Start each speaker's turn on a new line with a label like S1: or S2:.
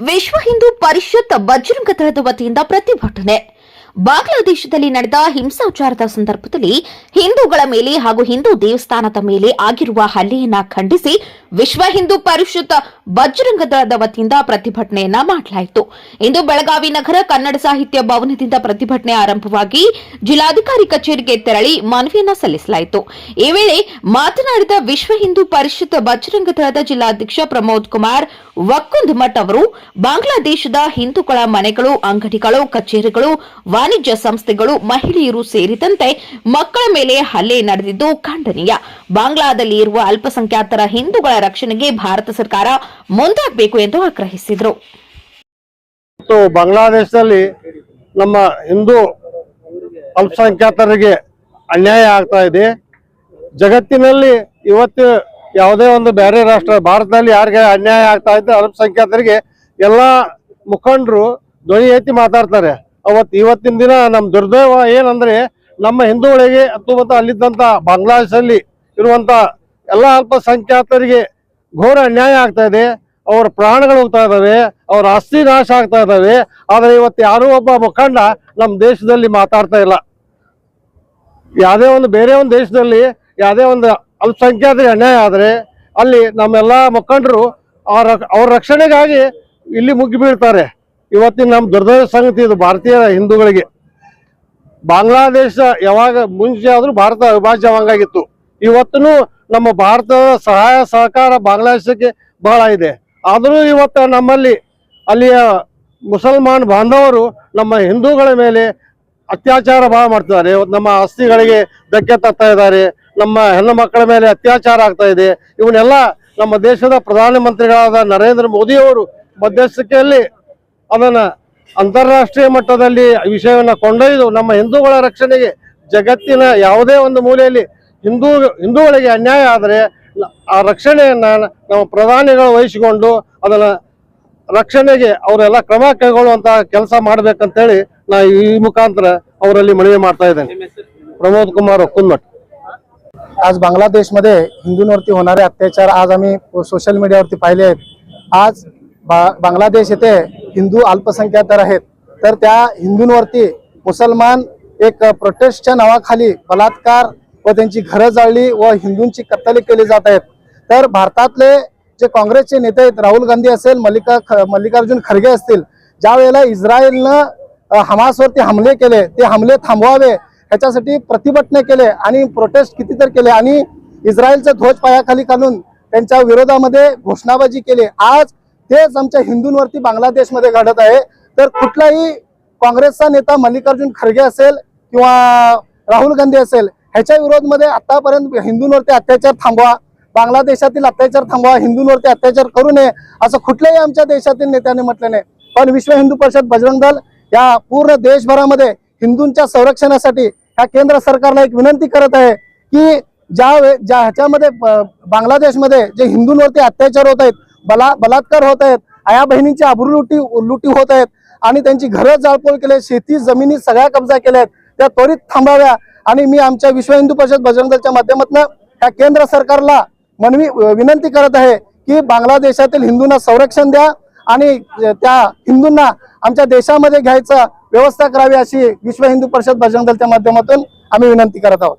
S1: ವಿಶ್ವ ಹಿಂದೂ ಪರಿಷತ್ ಬಜರಂಗ ದಳದ ವತಿಯಿಂದ ಪ್ರತಿಭಟನೆ. ಬಾಂಗ್ಲಾದೇಶದಲ್ಲಿ ನಡೆದ ಹಿಂಸಾಚಾರದ ಸಂದರ್ಭದಲ್ಲಿ ಹಿಂದೂಗಳ ಮೇಲೆ ಹಾಗೂ ಹಿಂದೂ ದೇವಸ್ಥಾನದ ಮೇಲೆ ಆಗಿರುವ ಹಲ್ಲೆಯನ್ನು ಖಂಡಿಸಿ ವಿಶ್ವ ಹಿಂದೂ ಪರಿಷತ್ ಬಜರಂಗ ದಳದ ವತಿಯಿಂದ ಪ್ರತಿಭಟನೆಯನ್ನ ಮಾಡಲಾಯಿತು. ಇಂದು ಬೆಳಗಾವಿ ನಗರ ಕನ್ನಡ ಸಾಹಿತ್ಯ ಭವನದಿಂದ ಪ್ರತಿಭಟನೆ ಆರಂಭವಾಗಿ ಜಿಲ್ಲಾಧಿಕಾರಿ ಕಚೇರಿಗೆ ತೆರಳಿ ಮನವಿಯನ್ನ ಸಲ್ಲಿಸಲಾಯಿತು. ಈ ವೇಳೆ ಮಾತನಾಡಿದ ವಿಶ್ವ ಹಿಂದೂ ಪರಿಷತ್ ಬಜರಂಗ ದಳದ ಜಿಲ್ಲಾಧ್ಯಕ್ಷ ಪ್ರಮೋದ್ ಕುಮಾರ್, ವಕ್ಕುಂದ್ ಮಠ್ ಅವರು, ಬಾಂಗ್ಲಾದೇಶದ ಹಿಂದೂಗಳ ಮನೆಗಳು, ಅಂಗಡಿಗಳು, ಕಚೇರಿಗಳು ವಾಣಿಜ್ಯ ಸಂಸ್ಥೆಗಳು ಮಹಿಳೆಯರು ಸೇರಿದಂತೆ ಮಕ್ಕಳ ಮೇಲೆ ಹಲ್ಲೆ ನಡೆದಿದ್ದು ಖಂಡನೀಯ. ಬಾಂಗ್ಲಾದಲ್ಲಿ ಇರುವ ಅಲ್ಪಸಂಖ್ಯಾತರ ಹಿಂದೂಗಳ ರಕ್ಷಣೆಗೆ ಭಾರತ ಸರ್ಕಾರ ಮುಂದಾಗಬೇಕು ಎಂದು ಆಗ್ರಹಿಸಿದರು.
S2: ಬಾಂಗ್ಲಾದೇಶದಲ್ಲಿ ನಮ್ಮ ಹಿಂದೂ ಅಲ್ಪಸಂಖ್ಯಾತರಿಗೆ ಅನ್ಯಾಯ ಆಗ್ತಾ ಇದೆ. ಜಗತ್ತಿನಲ್ಲಿ ಇವತ್ತು ಯಾವುದೇ ಒಂದು ಬೇರೆ ರಾಷ್ಟ್ರ, ಭಾರತದಲ್ಲಿ ಯಾರಿಗೆ ಅನ್ಯಾಯ ಆಗ್ತಾ ಇದೆ, ಅಲ್ಪಸಂಖ್ಯಾತರಿಗೆ ಎಲ್ಲ ಮುಖಂಡರು ಧ್ವನಿ ಎತ್ತಿ ಮಾತಾಡ್ತಾರೆ. ಅವತ್ತು ಇವತ್ತಿನ ದಿನ ನಮ್ಮ ದುರ್ದೈವ ಏನಂದ್ರೆ ನಮ್ಮ ಹಿಂದೂಗಳಿಗೆ ಮತ್ತು ಅಲ್ಲಿದ್ದಂಥ ಬಾಂಗ್ಲಾದೇಶಲ್ಲಿ ಇರುವಂತ ಎಲ್ಲ ಅಲ್ಪಸಂಖ್ಯಾತರಿಗೆ ಘೋರ ಅನ್ಯಾಯ ಆಗ್ತಾ ಇದೆ. ಅವ್ರ ಪ್ರಾಣಗಳು ಹೋಗ್ತಾ ಇದ್ದಾವೆ. ಅವ್ರ ಅಸ್ತಿ ನಾಶ ಆಗ್ತಾ ಇದ್ದಾವೆ. ಆದರೆ ಇವತ್ತು ಯಾರೂ ಒಬ್ಬ ಮುಖಂಡ ನಮ್ಮ ದೇಶದಲ್ಲಿ ಮಾತಾಡ್ತಾ ಇಲ್ಲ. ಯಾವುದೇ ಒಂದು ಬೇರೆ ಒಂದು ದೇಶದಲ್ಲಿ ಯಾವುದೇ ಒಂದು ಅಲ್ಪಸಂಖ್ಯಾತರಿಗೆ ಅನ್ಯಾಯ ಆದರೆ ಅಲ್ಲಿ ನಮ್ಮೆಲ್ಲ ಮುಖಂಡರು ಅವರ ಅವ್ರ ರಕ್ಷಣೆಗಾಗಿ ಇಲ್ಲಿ ಮುಗ್ಗಿ ಬೀಳ್ತಾರೆ ಇವತ್ತಿನ ನಮ್ಮ ದುರ್ದೈವ ಸಂಗತಿ ಇದು ಭಾರತೀಯ ಹಿಂದೂಗಳಿಗೆ. ಬಾಂಗ್ಲಾದೇಶ ಯಾವಾಗ ಮುಂಚೆ ಆದ್ರೂ ಭಾರತ ಅವಿಭಾಜ್ಯವಂಗಾಗಿತ್ತು. ಇವತ್ತೂ ನಮ್ಮ ಭಾರತದ ಸಹಾಯ ಸಹಕಾರ ಬಾಂಗ್ಲಾದೇಶಕ್ಕೆ ಬಹಳ ಇದೆ. ಆದರೂ ಇವತ್ತು ನಮ್ಮಲ್ಲಿ ಅಲ್ಲಿಯ ಮುಸಲ್ಮಾನ್ ಬಾಂಧವರು ನಮ್ಮ ಹಿಂದೂಗಳ ಮೇಲೆ ಅತ್ಯಾಚಾರ ಭಾಳ ಮಾಡ್ತಿದ್ದಾರೆ. ನಮ್ಮ ಆಸ್ತಿಗಳಿಗೆ ಧಕ್ಕೆ ತರ್ತಾ ಇದ್ದಾರೆ. ನಮ್ಮ ಹೆಣ್ಣು ಮಕ್ಕಳ ಮೇಲೆ ಅತ್ಯಾಚಾರ ಆಗ್ತಾ ಇದೆ. ಇವನ್ನೆಲ್ಲ ನಮ್ಮ ದೇಶದ ಪ್ರಧಾನಮಂತ್ರಿಗಳಾದ ನರೇಂದ್ರ ಮೋದಿಯವರು ಮಧ್ಯಸ್ಥಿಕೆಯಲ್ಲಿ ಅದನ್ನ ಅಂತಾರಾಷ್ಟ್ರೀಯ ಮಟ್ಟದಲ್ಲಿ ಈ ವಿಷಯವನ್ನ ಕೊಂಡೊಯ್ದು ನಮ್ಮ ಹಿಂದೂಗಳ ರಕ್ಷಣೆಗೆ ಜಗತ್ತಿನ ಯಾವುದೇ ಒಂದು ಮೂಲೆಯಲ್ಲಿ ಹಿಂದೂ ಹಿಂದೂಗಳಿಗೆ ಅನ್ಯಾಯ ಆದರೆ ಆ ರಕ್ಷಣೆಯನ್ನ ನಮ್ಮ ಪ್ರಧಾನಿಗಳು ವಹಿಸಿಕೊಂಡು ಅದನ್ನ ರಕ್ಷಣೆಗೆ ಅವರೆಲ್ಲ ಕ್ರಮ ಕೈಗೊಳ್ಳುವಂತ ಕೆಲಸ ಮಾಡ್ಬೇಕಂತೇಳಿ ನಾ ಈ ಮುಖಾಂತರ ಅವರಲ್ಲಿ ಮನವಿ ಮಾಡ್ತಾ ಇದ್ದೇನೆ प्रमोद कुमार कुन्मठ
S3: आज बांगलादेशमध्ये हिंदूंवरती होणारे अत्याचार आज आम्ही सोशल मीडियावरती पाहिले आहेत आज बा बांगलादेश येथे हिंदू अल्पसंख्यातर आहेत. तर त्या हिंदूंवरती मुसलमान एक प्रोटेस्टच्या नावाखाली बलात्कार व त्यांची घरं जाळली व हिंदूंची कत्तली केली जात आहेत. तर भारतातले जे काँग्रेसचे नेते आहेत राहुल गांधी असेल मल्लिका ख- मल्लिकार्जुन खरगे असतील ज्या वेळेला इस्रायलनं हमासवरती हमले केले ते हमले थांबवावे ह्याच्यासाठी प्रतिभटने केले आणि प्रोटेस्ट किती तर केले आणि इस्रायलचा ध्वज पायाखाली घालून त्यांच्या विरोधामध्ये घोषणाबाजी केली. आज तेच आमच्या हिंदूंवरती बांगलादेशमध्ये घडत आहे. तर कुठलाही काँग्रेसचा नेता मल्लिकार्जुन खरगे असेल किंवा राहुल गांधी असेल ह्याच्या विरोधमध्ये आतापर्यंत हिंदूंवरती अत्याचार थांबवा. बांगलादेशातील अत्याचार थांबवा. हिंदूंवरती अत्याचार करू नये. असं कुठल्याही आमच्या देशातील नेत्याने म्हटलं नाही. पण विश्व हिंदू परिषद बजरंग दल या पूर्ण देशभरामध्ये हिंदूंच्या संरक्षणासाठी ह्या केंद्र सरकारला एक विनंती करत आहे की ज्या वे- ज्या ह्याच्यामध्ये बांगलादेशमध्ये जे हिंदूंवरती अत्याचार होत आहेत बला बलात्कार होत आहेत. आया बहिणींची आबरू लुटी लुटी होत आहेत. आणि त्यांची घरं जाळपोळ केले शेती जमिनी सगळ्या कब्जा केल्या आहेत. त्या त्वरित थांबाव्या. आणि मी आमच्या विश्व हिंदू परिषद बजरंग दलच्या माध्यमातून त्या केंद्र सरकारला मनवी विनंती करत आहे की बांगलादेशातील हिंदूंना संरक्षण द्या आणि त्या हिंदूंना आमच्या देशामध्ये घ्यायचं व्यवस्था करावी अशी विश्व हिंदू परिषद बजरंग दलच्या माध्यमातून आम्ही विनंती करत आहोत.